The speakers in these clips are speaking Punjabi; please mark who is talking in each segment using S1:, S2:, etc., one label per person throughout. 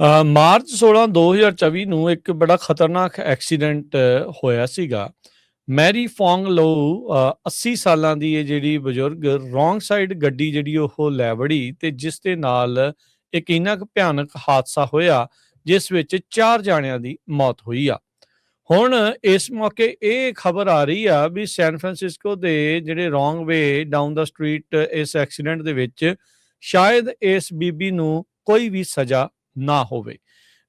S1: ਅ, ਮਾਰਚ 16 2024 ਨੂੰ ਇੱਕ ਬੜਾ ਖਤਰਨਾਕ ਐਕਸੀਡੈਂਟ ਹੋਇਆ ਸੀਗਾ। ਮੈਰੀ ਫੋਂਗ ਲੋ 80 ਸਾਲਾਂ ਦੀ ਇਹ ਜਿਹੜੀ ਬਜ਼ੁਰਗ ਰੋਂਗ ਸਾਈਡ ਗੱਡੀ ਜਿਹੜੀ ਉਹ ਲੈ ਵੜੀ ਤੇ ਜਿਸ ਦੇ ਨਾਲ ਇੱਕ ਇੰਨਾ ਕੁ ਭਿਆਨਕ ਹਾਦਸਾ ਹੋਇਆ ਜਿਸ ਵਿੱਚ ਚਾਰ ਜਾਣਿਆਂ ਦੀ ਮੌਤ ਹੋਈ ਆ। ਹੁਣ ਇਸ ਮੌਕੇ ਇਹ ਖਬਰ ਆ ਰਹੀ ਆ ਵੀ ਸੈਨ ਫਰਾਂਸਿਸਕੋ ਦੇ ਜਿਹੜੇ ਰੋਂਗ ਵੇ ਡਾਊਨ ਦਾ ਸਟਰੀਟ ਇਸ ਐਕਸੀਡੈਂਟ ਦੇ ਵਿੱਚ ਸ਼ਾਇਦ ਇਸ ਬੀਬੀ ਨੂੰ ਕੋਈ ਵੀ ਸਜ਼ਾ ਨਾ ਹੋਵੇ।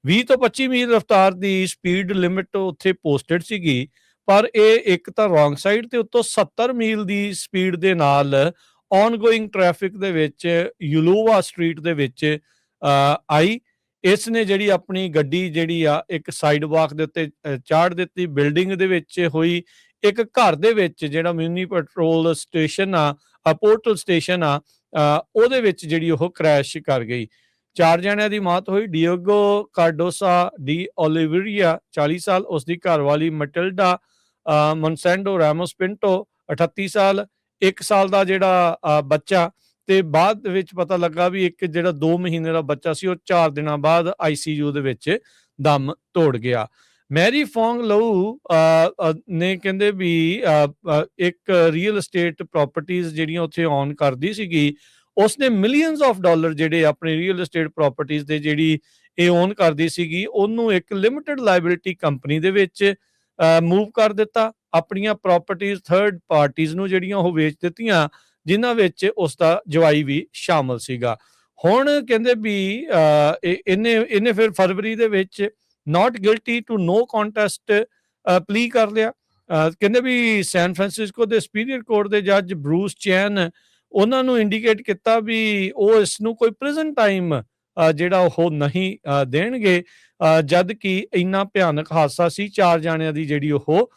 S1: 20 ਤੋਂ 25 ਮੀਲ ਰਫ਼ਤਾਰ ਦੀ ਸਪੀਡ ਲਿਮਿਟ ਉੱਥੇ ਪੋਸਟਡ ਸੀਗੀ ਪਰ ਇਹ ਇੱਕ ਤਾਂ ਰੋਂਗ ਸਾਈਡ ਤੇ ਉੱਤੋਂ 70 ਮੀਲ ਦੀ ਸਪੀਡ ਦੇ ਨਾਲ ਔਨਗੋਇੰਗ ਟ੍ਰੈਫਿਕ ਦੇ ਵਿੱਚ ਯੂਲੋਵਾ ਸਟਰੀਟ ਦੇ ਵਿੱਚ ਅ, ਆਈ। ਇਸ ਨੇ ਜਿਹੜੀ ਆਪਣੀ ਗੱਡੀ ਜਿਹੜੀ ਆ ਇੱਕ ਸਾਈਡ ਵਾਕ ਦੇ ਉੱਤੇ ਚਾੜ ਦਿੱਤੀ। ਬਿਲਡਿੰਗ ਦੇ ਵਿੱਚ ਹੋਈ ਇੱਕ ਘਰ ਦੇ ਵਿੱਚ ਜਿਹੜਾ ਮਿਊਨੀ ਪੈਟਰੋਲ ਸਟੇਸ਼ਨ ਆ ਪੋਰਟਲ ਸਟੇਸ਼ਨ ਆ ਉਹਦੇ ਵਿੱਚ ਜਿਹੜੀ ਉਹ ਕ੍ਰੈਸ਼ ਕਰ ਗਈ। ਚਾਰ ਜਣਿਆਂ ਦੀ ਮੌਤ ਹੋਈ। ਡੀਓਗੋ ਕਾਰਡੋਸਾ ਡੀ ਓਲੀਵਰੀਆ 40 ਸਾਲ ਉਸ ਦੀ ਘਰਵਾਲੀ ਮਟਿਲਡਾ ਮਨਸੈਂਡੋ ਰੈਮੋਸ ਪਿੰਟੋ 38 ਸਾਲ 1 ਸਾਲ ਦਾ ਜਿਹੜਾ ਬੱਚਾ ਤੇ ਬਾਅਦ ਵਿੱਚ ਪਤਾ ਲੱਗਾ ਵੀ ਇੱਕ ਜਿਹੜਾ 2 ਮਹੀਨੇ ਦਾ ਬੱਚਾ ਸੀ ਉਹ 4 ਦਿਨਾਂ ਬਾਅਦ ਆਈਸੀਯੂ ਦੇ ਵਿੱਚ ਦਮ ਤੋੜ ਗਿਆ। ਮੈਰੀ ਫੋਂਗ ਲਊ ਅ, ਨੇ ਕਹਿੰਦੇ ਵੀ ਇੱਕ ਰੀਅਲ ਏਸਟੇਟ ਪ੍ਰਾਪਰਟੀਆਂ ਜਿਹੜੀਆਂ ਉੱਥੇ ਔਨ ਕਰਦੀ ਸੀਗੀ ਉਸਨੇ ਮਿਲੀਅਨਸ ਆਫ ਡਾਲਰ ਜਿਹੜੇ ਆਪਣੇ ਰੀਅਲ ਏਸਟੇਟ ਪ੍ਰਾਪਰਟੀਆਂ ਦੇ ਜਿਹੜੀ ਇਹ ਓਨ ਕਰਦੀ ਸੀਗੀ, ਉਹਨੂੰ ਇੱਕ ਲਿਮਿਟਿਡ ਲਾਇਬਿਲਿਟੀ ਕੰਪਨੀ ਦੇ ਵਿੱਚ ਮੂਵ ਕਰ ਦਿੱਤਾ। ਆਪਣੀਆਂ ਪ੍ਰਾਪਰਟੀਆਂ ਥਰਡ ਪਾਰਟੀਆਂ ਨੂੰ ਜਿਹੜੀਆਂ ਉਹ ਵੇਚ ਦਿੱਤੀਆਂ, ਜਿਨ੍ਹਾਂ ਵਿੱਚ ਉਸ ਦਾ ਜਵਾਈ ਵੀ ਸ਼ਾਮਲ ਸੀਗਾ। ਹੁਣ ਕਹਿੰਦੇ ਵੀ ਇਹਨੇ ਇਹਨੇ ਫਿਰ ਫਰਵਰੀ ਦੇ ਵਿੱਚ not guilty to no contest plea ਕਰ ਲਿਆ। ਕਹਿੰਦੇ ਵੀ ਸੈਨ ਫਰਾਂਸਿਸਕੋ ਦੇ ਸੁਪੀਰੀਅਰ ਕੋਰਟ ਦੇ ਜੱਜ ਬਰੂਸ ਚੈਨ ਉਹਨਾਂ ਨੂੰ ਇੰਡੀਕੇਟ ਕੀਤਾ ਵੀ ਉਹ ਇਸ ਨੂੰ ਕੋਈ ਪ੍ਰਿਜ਼ਨ ਟਾਈਮ ਜਿਹੜਾ ਉਹ ਨਹੀਂ ਦੇਣਗੇ। ਅ, ਜਦ ਕਿ ਇੰਨਾ ਭਿਆਨਕ ਹਾਦਸਾ ਸੀ ਚਾਰ ਜਾਣਿਆਂ ਦੀ ਜਿਹੜੀ ਉਹ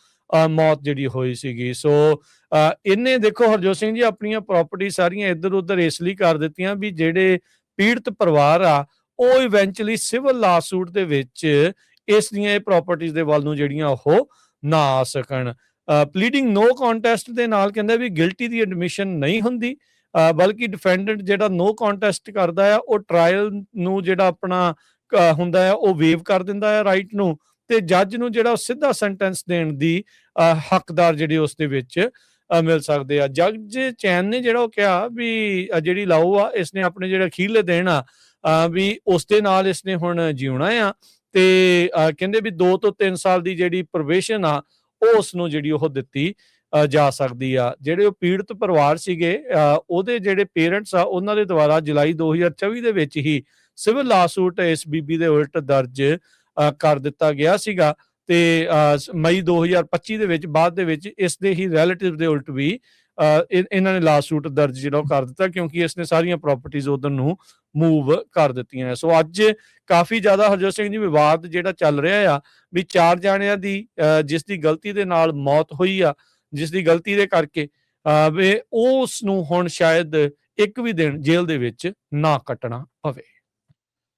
S1: ਮੌਤ ਜਿਹੜੀ ਹੋਈ ਸੀਗੀ। ਸੋ ਅ, ਇਹਨੇ ਦੇਖੋ ਹਰਜੋਤ ਸਿੰਘ ਜੀ ਆਪਣੀਆਂ ਪ੍ਰਾਪਰਟੀ ਸਾਰੀਆਂ ਇੱਧਰ ਉੱਧਰ ਇਸ ਲਈ ਕਰ ਦਿੱਤੀਆਂ ਵੀ ਜਿਹੜੇ ਪੀੜਤ ਪਰਿਵਾਰ ਆ ਉਹ ਇਵੈਂਚੁਅਲੀ ਸਿਵਲ ਲਾਸੂਟ ਦੇ ਵਿੱਚ ਇਸ ਦੀਆਂ ਇਹ ਪ੍ਰਾਪਰਟੀਆਂ ਦੇ ਵੱਲ ਨੂੰ ਜਿਹੜੀਆਂ ਉਹ ਨਾ ਆ ਸਕਣ। ਪਲੀਡਿੰਗ ਨੋ ਕੰਟੈਸਟ ਦੇ ਨਾਲ ਕਹਿੰਦਾ ਵੀ ਗਿਲਟੀ ਦੀ ਐਡਮਿਸ਼ਨ ਨਹੀਂ ਹੁੰਦੀ ਬਲਕਿ ਡਿਫੈਂਡੈਂਟ ਜਿਹੜਾ ਨੋ ਕੰਟੈਸਟ ਕਰਦਾ ਆ, ਉਹ ਟ੍ਰਾਇਲ ਨੂੰ ਜਿਹੜਾ ਆਪਣਾ ਹੁੰਦਾ ਆ, ਉਹ ਵੇਵ ਕਰ ਦਿੰਦਾ ਆ ਰਾਈਟ ਨੂੰ ਤੇ ਜੱਜ ਨੂੰ ਜਿਹੜਾ ਸਿੱਧਾ ਸੈਂਟੈਂਸ ਦੇਣ ਦੀ ਹੱਕਦਾਰ ਜਿਹੜੇ ਉਸ ਦੇ ਵਿੱਚ ਮਿਲ ਸਕਦੇ ਆ। ਜੱਜ ਚੈਨ ਨੇ ਜਿਹੜਾ ਉਹ ਕਿਹਾ ਵੀ ਜਿਹੜੀ ਲਾਓ ਆ ਇਸ ਨੇ ਆਪਣੇ ਜਿਹੜੇ ਅਖੀਰਲੇ ਦਿਨ ਆ ਵੀ ਉਸ ਦੇ ਨਾਲ ਇਸ ਨੇ ਹੁਣ ਜਿਉਣਾ ਆ ਤੇ ਕਹਿੰਦੇ ਵੀ 2 ਤੋਂ 3 ਸਾਲ ਦੀ ਜਿਹੜੀ ਪ੍ਰੋਬੇਸ਼ਨ ਆ ਉਸ ਨੂੰ ਜਿਹੜੀ ਉਹ ਦਿੱਤੀ ਜਾ ਸਕਦੀ ਆ। ਜਿਹੜੇ ਉਹ ਪੀੜਤ ਪਰਿਵਾਰ ਸੀਗੇ ਉਹਦੇ ਜਿਹੜੇ ਪੇਰੈਂਟਸ ਆ ਉਹਨਾਂ ਦੇ ਦੁਆਰਾ ਜੁਲਾਈ 2024 ਦੇ ਵਿੱਚ ਹੀ ਸਿਵਲ ਲਾਸੂਟ ਇਸ ਬੀਬੀ ਦੇ ਉਲਟ ਦਰਜ ਕਰ ਦਿੱਤਾ ਗਿਆ ਸੀਗਾ ਤੇ ਅ, ਸ- ਮਈ 2025 ਦੇ ਵਿੱਚ ਬਾਅਦ ਦੇ ਵਿੱਚ ਇਸ ਦੇ ਹੀ ਰਿਲੇਟਿਵ ਦੇ ਉਲਟ ਵੀ ਇਹਨਾਂ ਨੇ ਲਾਸੂਟ ਦਰਜ ਜਿਹੜਾ ਉਹ ਕਰ ਦਿੱਤਾ ਕਿਉਂਕਿ ਇਸ ਨੇ ਸਾਰੀਆਂ ਪ੍ਰਾਪਰਟੀਆਂ ਉਧਰ ਨੂੰ ਮੂਵ ਕਰ ਦਿੱਤੀਆਂ ਸੋ ਅੱਜ ਕਾਫੀ ਜ਼ਿਆਦਾ ਹਰਜੋਤ ਸਿੰਘ ਜੀ ਵਿਵਾਦ ਜਿਹੜਾ ਚੱਲ ਰਿਹਾ ਆ ਵੀ ਚਾਰ ਜਾਣਿਆਂ ਦੀ ਅ, ਜਿਸ ਦੀ ਗਲਤੀ ਦੇ ਨਾਲ ਮੌਤ ਹੋਈ ਆ ਜਿਸ ਦੀ ਗਲਤੀ ਦੇ ਕਰਕੇ ਅ, ਵੀ ਉਸ ਨੂੰ ਹੁਣ ਸ਼ਾਇਦ ਇੱਕ ਵੀ ਦਿਨ ਜੇਲ੍ਹ ਦੇ ਵਿੱਚ ਨਾ ਕੱਟਣਾ ਪਵੇ।